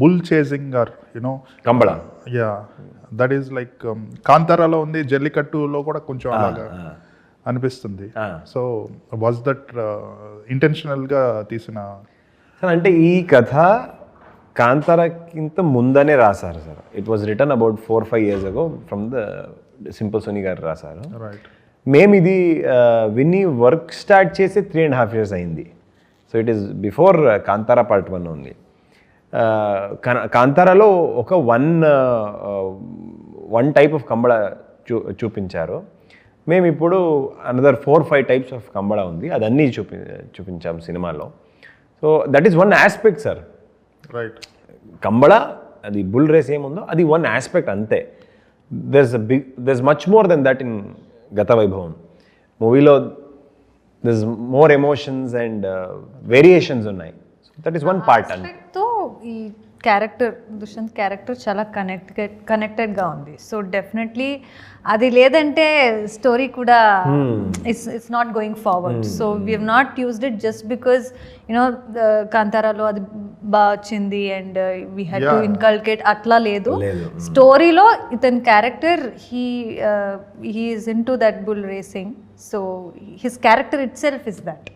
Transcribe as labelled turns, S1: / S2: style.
S1: Bull chasing or you know
S2: Kambala
S1: yeah that is like కాంతారాలో ఉంది జల్లికట్టులో కూడా కొంచెం అలాగా అనిపిస్తుంది.
S2: ఆ.
S1: సో వాజ్ దట్ ఇంటెన్షనల్గా తీసిన
S2: సార్ అంటే ఈ కథ కాంతారకింత ముందనే రాశారు sir it was written about four five years ago from the simple Soni గారు రాశారు.
S1: రైట్
S2: మేము ఇది ఆ, విని వర్క్ స్టార్ట్ చేసి త్రీ అండ్ హాఫ్ ఇయర్స్ అయింది. So it is before Kantara part one ఉంది కాంతారాలో ఒక one one type of Kambala చూ చూపించారు. మేము ఇప్పుడు another four five types of Kambala ఉంది. అదన్నీ చూపి చూపించాం సినిమాలో. So that is one aspect sir
S1: right
S2: Kambala అది బుల్ రేస్ ఏముందో అది వన్ ఆస్పెక్ట్ అంతే. There's big there's much more than that in Gatha Vaibhavam మూవీలో there's more emotions and variations ఉన్నాయి. దట్ ఈస్ వన్ పార్ట్
S3: అండ్తో ఈ character Dushyant character చాలా connected కనెక్టెడ్గా ఉంది. సో డెఫినెట్లీ అది లేదంటే స్టోరీ కూడా it's it's not going forward so we have not used it just because you know కాంతారాలో అది బాగా వచ్చింది and we had to. Inculcate అట్లా లేదు.
S2: లేదు.
S3: స్టోరీలో ఇతని character he he is in to that bull racing so his character itself is that